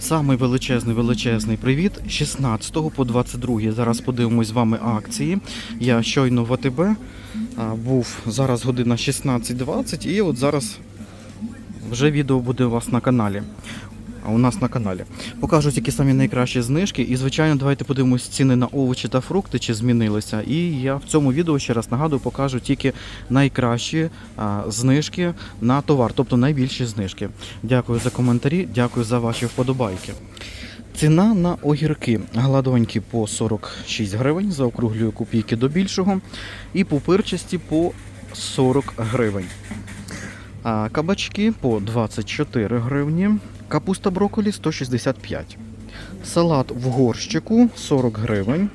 Самий величезний величезний привіт 16 по 22. Зараз подивимось з вами акції. Я щойно в АТБ був зараз година 16.20 і от зараз вже відео буде у вас на каналі. А у нас на каналі. Покажуть, які самі найкращі знижки. І, звичайно, давайте подивимось ціни на овочі та фрукти, чи змінилися. І я в цьому відео ще раз нагадую, покажу тільки найкращі а, знижки на товар, тобто найбільші знижки. Дякую за коментарі, дякую за ваші вподобайки. Ціна на огірки гладонькі по 46 гривень, заокруглюю копійки до більшого, і пупирчасті по 40 гривень. А кабачки по 24 гривні, капуста брокколі 165. Салат в горщику 40 гривень,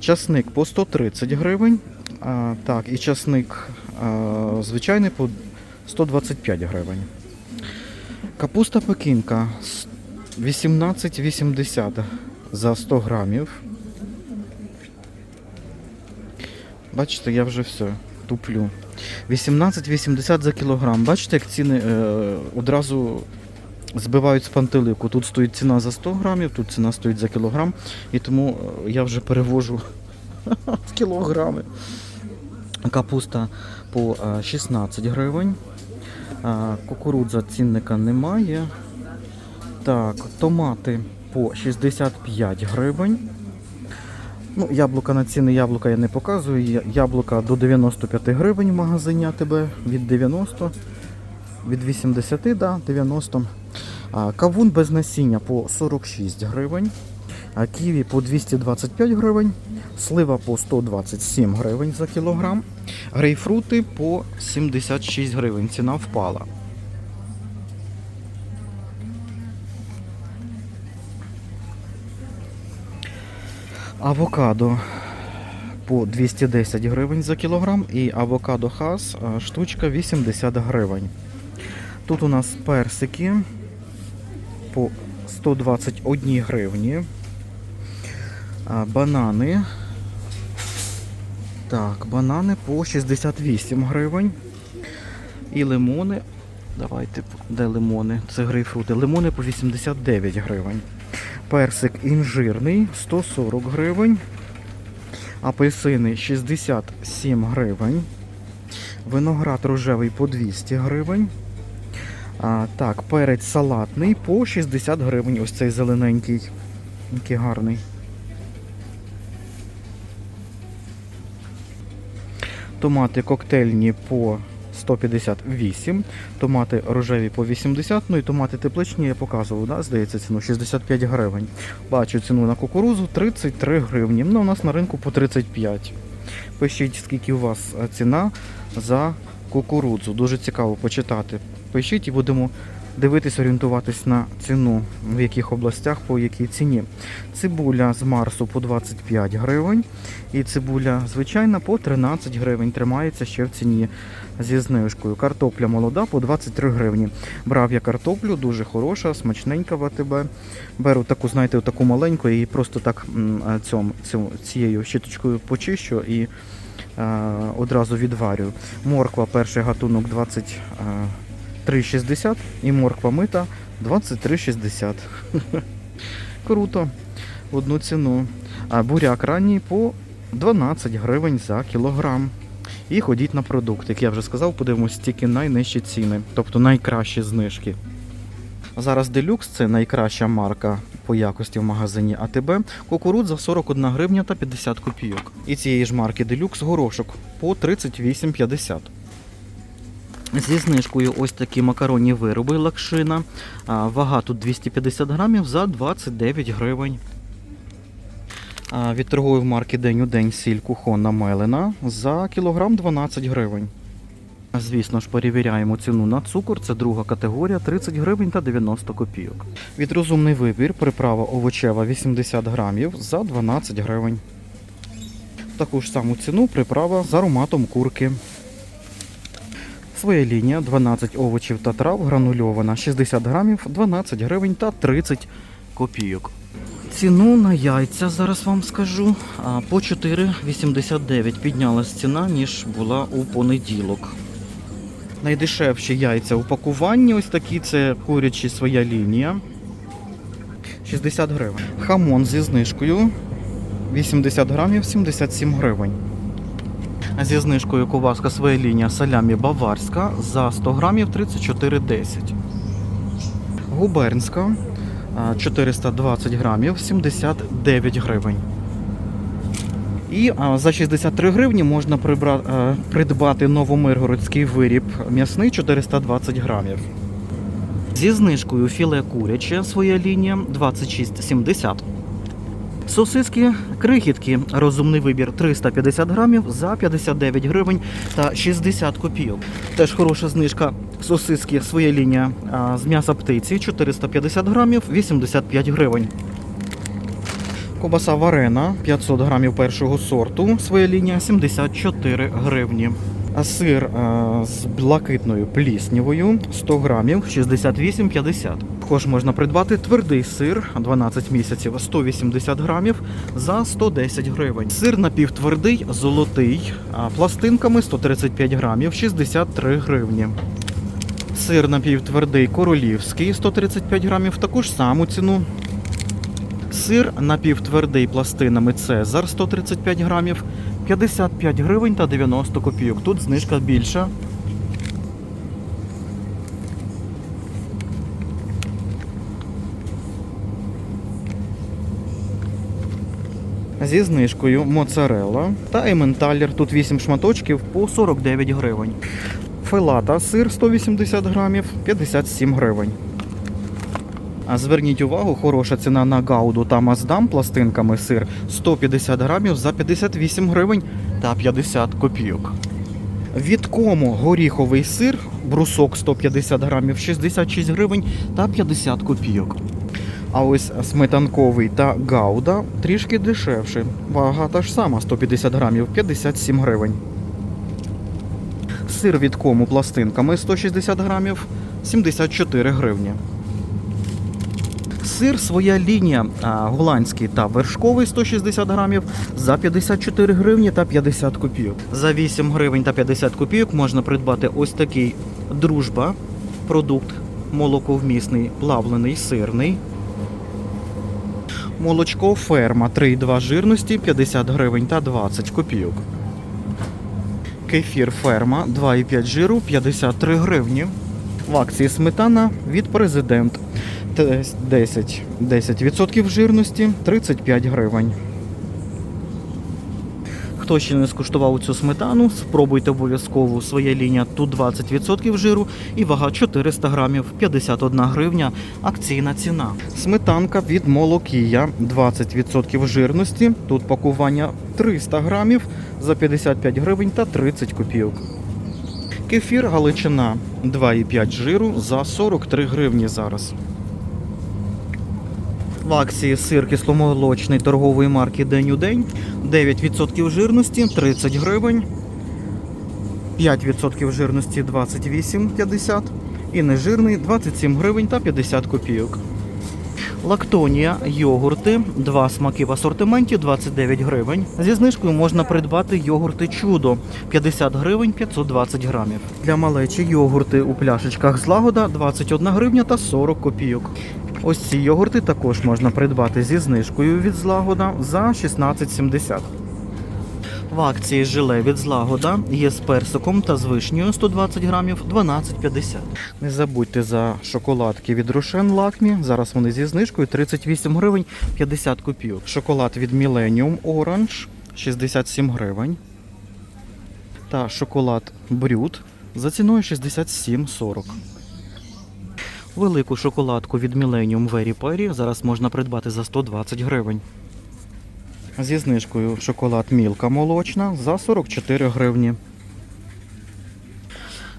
часник по 130 гривень. А, так, і часник а, звичайний по 125 гривень. Капуста пекінка 18,80 за 100 грамів. Бачите, я вже все туплю. 18,80 за кілограм. Бачите, як ціни е, одразу збивають з пантелику. Тут стоїть ціна за 100 грамів, тут ціна стоїть за кілограм, і тому е, я вже перевожу в кілограми. Капуста по е, 16 гривень. Кукурудза цінника немає. Так, томати по 65 гривень. Ну, яблука на ціни яблука я не показую. Яблука до 95 гривень в магазині АТБ від 90, від 80 до 90. А, кавун без насіння по 46 гривень. Ківі по 225 гривень. Слива по 127 гривень за кілограм. Грейпфрути по 76 гривень. Ціна впала. Авокадо по 210 гривень за кілограм і авокадо хас штучка 80 гривень. Тут у нас персики по 121 гривні. Банани. Так, банани по 68 гривень. І лимони. Давайте, де лимони? Це грейпфрути. Лимони по 89 гривень. Персик інжирний 140 гривень. Апельсини 67 гривень. Виноград рожевий по 200 гривень. А, так, перець салатний по 60 гривень. Ось цей зелененький. Який гарний. Томати коктейльні по 158, томати рожеві по 80, ну і томати тепличні я показував, да, здається, ціну 65 гривень. Бачу ціну на кукурузу 33 гривні. Ну, у нас на ринку по 35. Пишіть, скільки у вас е, ціна за кукурудзу. Дуже цікаво почитати. Пишіть і будемо дивитись, орієнтуватись на ціну, в яких областях, по якій ціні. Цибуля з Марсу по 25 гривень. І цибуля звичайна по 13 гривень. Тримається ще в ціні зі знижкою. Картопля молода по 23 гривні. Брав я картоплю, дуже хороша, смачненька в АТБ. Беру таку, знаєте, таку маленьку і просто так цьому, цією щіточкою почищу і одразу відварю. Морква перший гатунок 23,60 і морква мита 23,60. Круто. Одну ціну. А буряк ранній по 12 гривень за кілограм. І ходіть на продукт. Як я вже сказав, подивимось тільки найнижчі ціни, тобто найкращі знижки. Зараз Deluxe – це найкраща марка по якості в магазині АТБ. Кукурудза 41 гривня та 50 копійок. І цієї ж марки Deluxe горошок по 38,50. Зі знижкою ось такі макаронні вироби лакшина. Вага тут 250 грамів за 29 гривень. Від торгової марки День у день сіль кухонна мелена за кілограм 12 гривень. Звісно ж, перевіряємо ціну на цукор. Це друга категорія 30 гривень та 90 копійок. Від розумний вибір приправа овочева 80 грамів за 12 гривень. Таку ж саму ціну приправа з ароматом курки. Своя лінія 12 овочів та трав гранульована 60 грамів 12 гривень та 30 копійок. Ціну на яйця зараз вам скажу. По 4,89 піднялась ціна, ніж була у понеділок. Найдешевші яйця у пакуванні ось такі, це курячі своя лінія. 60 гривень. Хамон зі знижкою 80 грамів 77 гривень. Зі знижкою ковбаска своя лінія салямі баварська за 100 грамів 34,10. Губернська 420 грамів 79 гривень. І за 63 гривні можна прибра... придбати новомиргородський виріб м'ясний 420 грамів. Зі знижкою філе куряче своя лінія 26,70. Сосиски крихітки. Розумний вибір 350 грамів за 59 гривень та 60 копійок. Теж хороша знижка. Сосиски своя лінія з м'яса птиці 450 грамів 85 гривень. Кобаса варена 500 грамів першого сорту. Своя лінія 74 гривні. А сир а, з блакитною пліснявою 100 грамів 68,50. Також можна придбати твердий сир 12 місяців 180 грамів за 110 гривень. Сир напівтвердий, золотий, а пластинками 135 грамів 63 гривні. Сир напівтвердий королівський 135 грамів, таку ж саму ціну. Сир напівтвердий пластинами Цезар 135 грамів, 55 гривень та 90 копійок. Тут знижка більша. Зі знижкою моцарелла та ементалер. Тут 8 шматочків по 49 гривень. Филата сир 180 грамів 57 гривень. Зверніть увагу, хороша ціна на гауду та маздам пластинками сир 150 грамів за 58 гривень та 50 копійок. Від кому горіховий сир, брусок 150 грамів 66 гривень та 50 копійок. А ось сметанковий та гауда трішки дешевше. Вага та ж сама 150 грамів 57 гривень. Сир від кому пластинками 160 грамів 74 гривні. Сир своя лінія голландський та вершковий 160 грамів за 54 гривні та 50 копійок. За 8 гривень та 50 копійок можна придбати ось такий дружба продукт молоковмісний, плавлений, сирний. Молочко ферма 3,2 жирності 50 гривень та 20 копійок. Кефір ферма 2,5 жиру 53 гривні. В акції сметана від президент. Те- 10, 10% жирності 35 гривень. Хто ще не скуштував цю сметану, спробуйте обов'язково своя лінія тут 20% жиру і вага 400 грамів 51 гривня. Акційна ціна. Сметанка від Молокія 20% жирності. Тут пакування 300 грамів за 55 гривень та 30 копійок. Кефір Галичина 2,5 жиру за 43 гривні зараз. В акції сир кисломолочний торгової марки День у день 9% жирності 30 гривень, 5% жирності 28,50 і нежирний 27 гривень та 50 копійок. Лактонія, йогурти, два смаки в асортименті 29 гривень. Зі знижкою можна придбати йогурти чудо 50 гривень 520 грамів. Для малечі йогурти у пляшечках злагода 21 гривня та 40 копійок. Ось ці йогурти також можна придбати зі знижкою від злагода за 16,70. В акції желе від злагода є з персиком та з вишнею 120 грамів 12,50. Не забудьте за шоколадки від Рошен Лакмі. Зараз вони зі знижкою 38 гривень 50 копійок. Шоколад від Millennium Orange 67 гривень. Та шоколад Брют за ціною 67,40. Велику шоколадку від Millennium Very Perry зараз можна придбати за 120 гривень. Зі знижкою шоколад Мілка молочна за 44 гривні.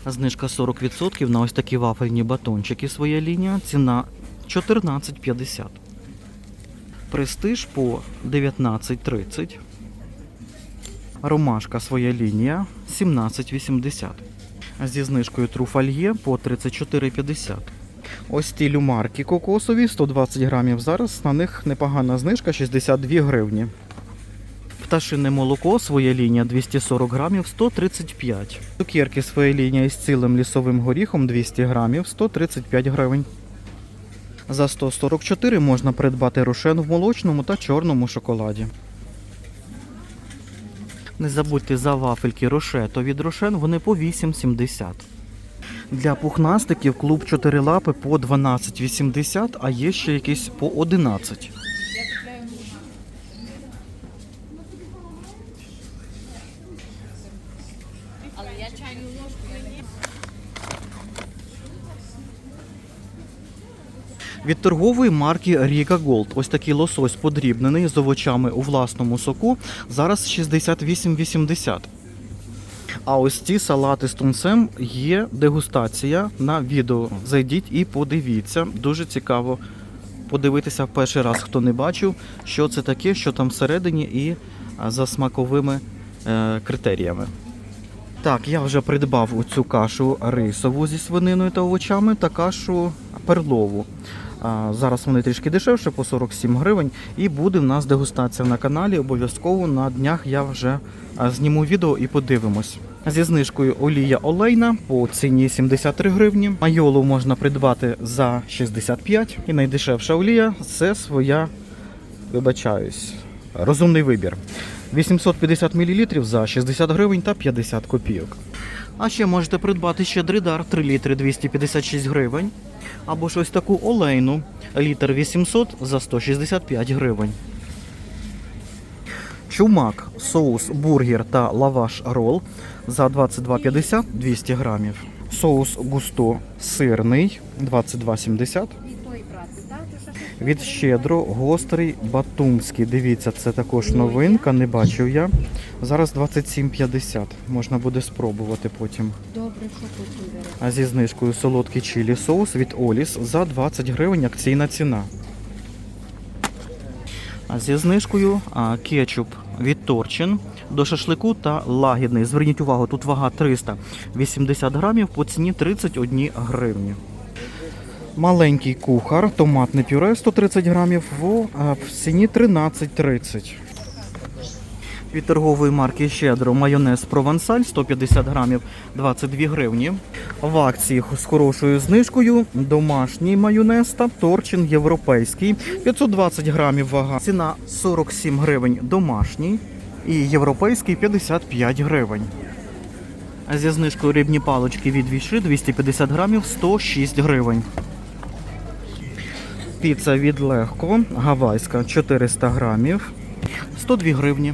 Знижка 40% на ось такі вафельні батончики своя лінія. Ціна 14,50. Престиж по 19,30. Ромашка своя лінія 17,80. Зі знижкою труфальє по 34,50. Ось ті люмарки кокосові 120 грамів. Зараз на них непогана знижка 62 гривні. Пташине молоко своя лінія 240 грамів 135. Цукерки своя лінія із цілим лісовим горіхом 200 грамів 135 гривень. За 144 можна придбати рошен в молочному та чорному шоколаді. Не забудьте за вафельки рошето від рошен, вони по 8,70. Для пухнастиків клуб 4 лапи по 12,80, а є ще якісь по 11. Від торгової марки Ріка Голд. Ось такий лосось подрібнений з овочами у власному соку. Зараз 68,80. А ось ці салати з тунцем є дегустація на відео. Зайдіть і подивіться. Дуже цікаво подивитися в перший раз, хто не бачив, що це таке, що там всередині, і за смаковими е, критеріями. Так, я вже придбав оцю кашу рисову зі свининою та овочами та кашу перлову. Зараз вони трішки дешевше, по 47 гривень. І буде в нас дегустація на каналі. Обов'язково на днях я вже зніму відео і подивимось. Зі знижкою олія олейна по ціні 73 гривні. Майолу можна придбати за 65. І найдешевша олія це своя, вибачаюсь, розумний вибір. 850 мл за 60 гривень та 50 копійок. А ще можете придбати щедрий дар 3 літри 256 гривень. Або ж ось таку олейну літр 800 за 165 гривень. Чумак, соус, бургер та лаваш рол за 22,50 200 грамів. Соус густо сирний 22,70. Від щедро гострий батумський. Дивіться, це також новинка, не бачив я. Зараз 27,50. Можна буде спробувати потім. Добре, що тут? А зі знижкою солодкий чилі соус від Оліс за 20 гривень акційна ціна. А зі знижкою а, кетчуп від Торчин до шашлику та лагідний. Зверніть увагу, тут вага 380 грамів по ціні 31 гривні. Маленький кухар, томатне пюре 130 грамів в, ціні 13,30. Від торгової марки Щедро майонез Провансаль 150 грамів 22 гривні. В акції з хорошою знижкою домашній майонез та торчин європейський 520 грамів вага. Ціна 47 гривень домашній і європейський 55 гривень. Зі знижкою рибні палички від Віши 250 грамів 106 гривень. Піца від Легко, гавайська 400 грамів 102 гривні.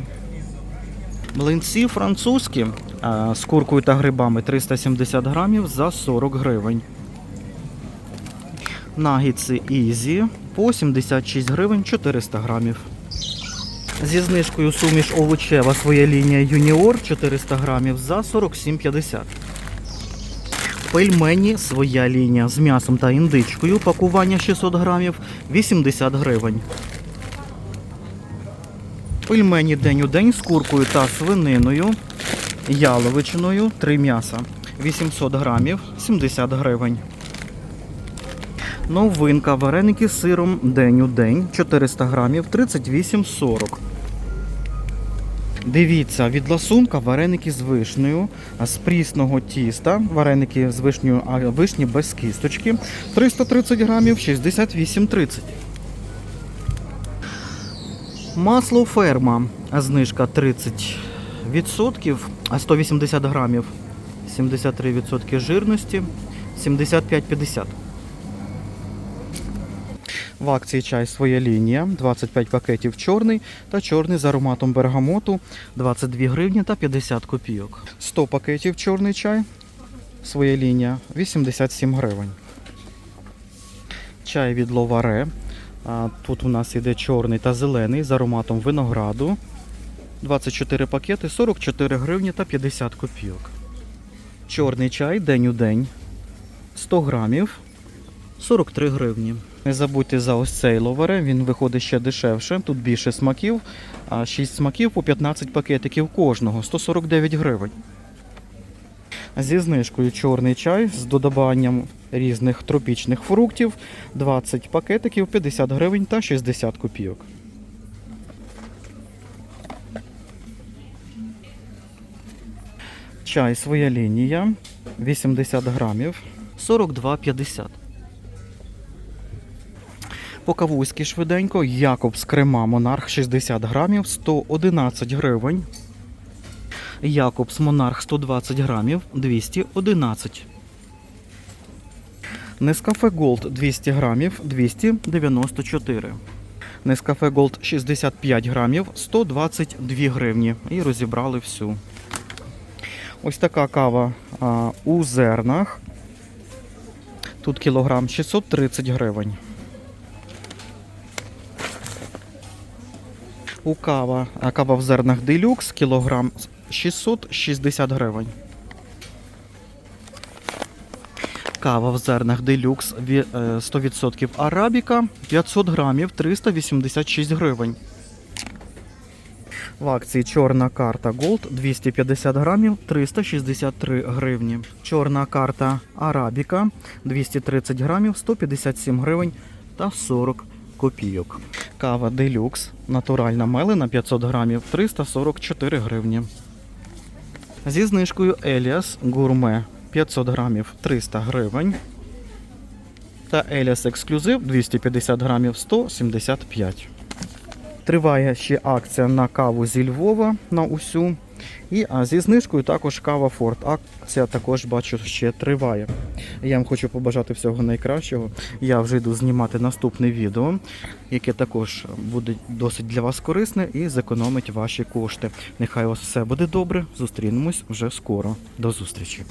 Млинці французькі з куркою та грибами 370 грамів за 40 гривень. Нагітси Ізі по 76 гривень 400 грамів. Зі знижкою суміш овочева своя лінія Юніор 400 грамів за 47,50. Пельмені своя лінія з м'ясом та індичкою. Пакування 600 грамів 80 гривень. Пельмені день у день з куркою та свининою, яловичиною, 3 м'яса, 800 грамів, 70 гривень. Новинка вареники з сиром день у день, 400 грамів, 38,40. Дивіться, від ласунка вареники з вишнею, з прісного тіста, вареники з вишнею, а вишні без кісточки, 330 грамів, 68,30. Масло ферма. Знижка 30%, а 180 грамів. 73% жирності. 75,50. В акції чай своя лінія. 25 пакетів чорний та чорний з ароматом бергамоту 22 гривні та 50 копійок. 100 пакетів чорний чай. Своя лінія 87 гривень. Чай від Ловаре. Тут у нас іде чорний та зелений з ароматом винограду. 24 пакети, 44 гривні та 50 копійок. Чорний чай день у день. 100 грамів, 43 гривні. Не забудьте за ось цей ловаре, він виходить ще дешевше. Тут більше смаків, а 6 смаків по 15 пакетиків кожного, 149 гривень. Зі знижкою чорний чай з додаванням різних тропічних фруктів 20 пакетиків 50 гривень та 60 копійок. Чай своя лінія 80 грамів 42,50. По-кавузьки швиденько. Якобс крема Монарх 60 грамів 111 гривень. Якобс Монарх 120 грамів 211. Нескафе Голд 200 грамів 294. Нескафе Голд 65 грамів 122 гривні. І розібрали всю. Ось така кава а, у зернах. Тут кілограм 630 гривень. У кава, кава в зернах делюкс кілограм 660 гривень. Кава в зернах делюкс е, 100% арабіка 500 грамів 386 гривень. В акції чорна карта Gold 250 грамів 363 гривні. Чорна карта Арабіка 230 грамів 157 гривень та 40 копійок. Кава Делюкс натуральна мелена 500 грамів 344 гривні. Зі знижкою Еліас Гурме 500 грамів 300 гривень. Та Еліас Ексклюзив 250 грамів 175. Триває ще акція на каву зі Львова на усю. І а зі знижкою також кава Форт. Акція також бачу ще триває. Я вам хочу побажати всього найкращого. Я вже йду знімати наступне відео, яке також буде досить для вас корисне і зекономить ваші кошти. Нехай у вас все буде добре. Зустрінемось вже скоро. До зустрічі.